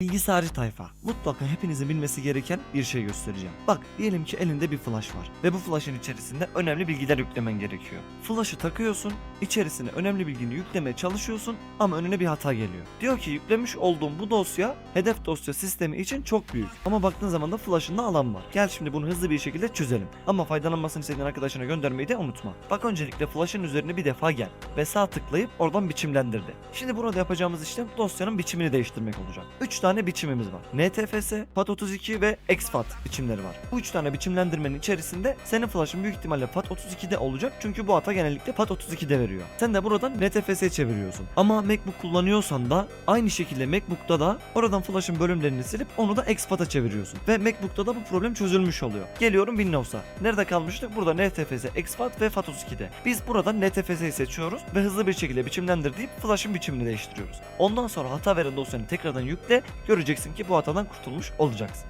Bilgisayarcı tayfa. Mutlaka hepinizin bilmesi gereken bir şey göstereceğim. Bak diyelim ki elinde bir flash var ve bu flash'ın içerisinde önemli bilgiler yüklemen gerekiyor. Flash'ı takıyorsun, içerisine önemli bilgini yüklemeye çalışıyorsun ama önüne bir hata geliyor. Diyor ki yüklemiş olduğum bu dosya hedef dosya sistemi için çok büyük. Ama baktığın zaman da flash'ında alan var. Gel şimdi bunu hızlı bir şekilde çözelim. Ama faydalanmasını istediğin arkadaşına göndermeyi de unutma. Bak öncelikle flash'ın üzerine bir defa gel ve sağ tıklayıp oradan biçimlendir de. Şimdi burada yapacağımız işlem dosyanın biçimini değiştirmek olacak. 3 tane biçimimiz var. NTFS, FAT32 ve exFAT biçimleri var. Bu 3 tane biçimlendirmenin içerisinde senin flash'ın büyük ihtimalle FAT32'de olacak çünkü bu hata genellikle FAT32'de veriyor. Sen de buradan NTFS'ye çeviriyorsun. Ama MacBook kullanıyorsan da aynı şekilde MacBook'ta da oradan flash'ın bölümlerini silip onu da exFAT'a çeviriyorsun. Ve MacBook'ta da bu problem çözülmüş oluyor. Geliyorum Windows'a. Nerede kalmıştık? Burada NTFS, exFAT ve FAT32'de. Biz buradan NTFS'yi seçiyoruz ve hızlı bir şekilde biçimlendir deyip flash'ın biçimini değiştiriyoruz. Ondan sonra hata veren dosyanı tekrardan yükle. Göreceksin ki bu hatadan kurtulmuş olacaksın.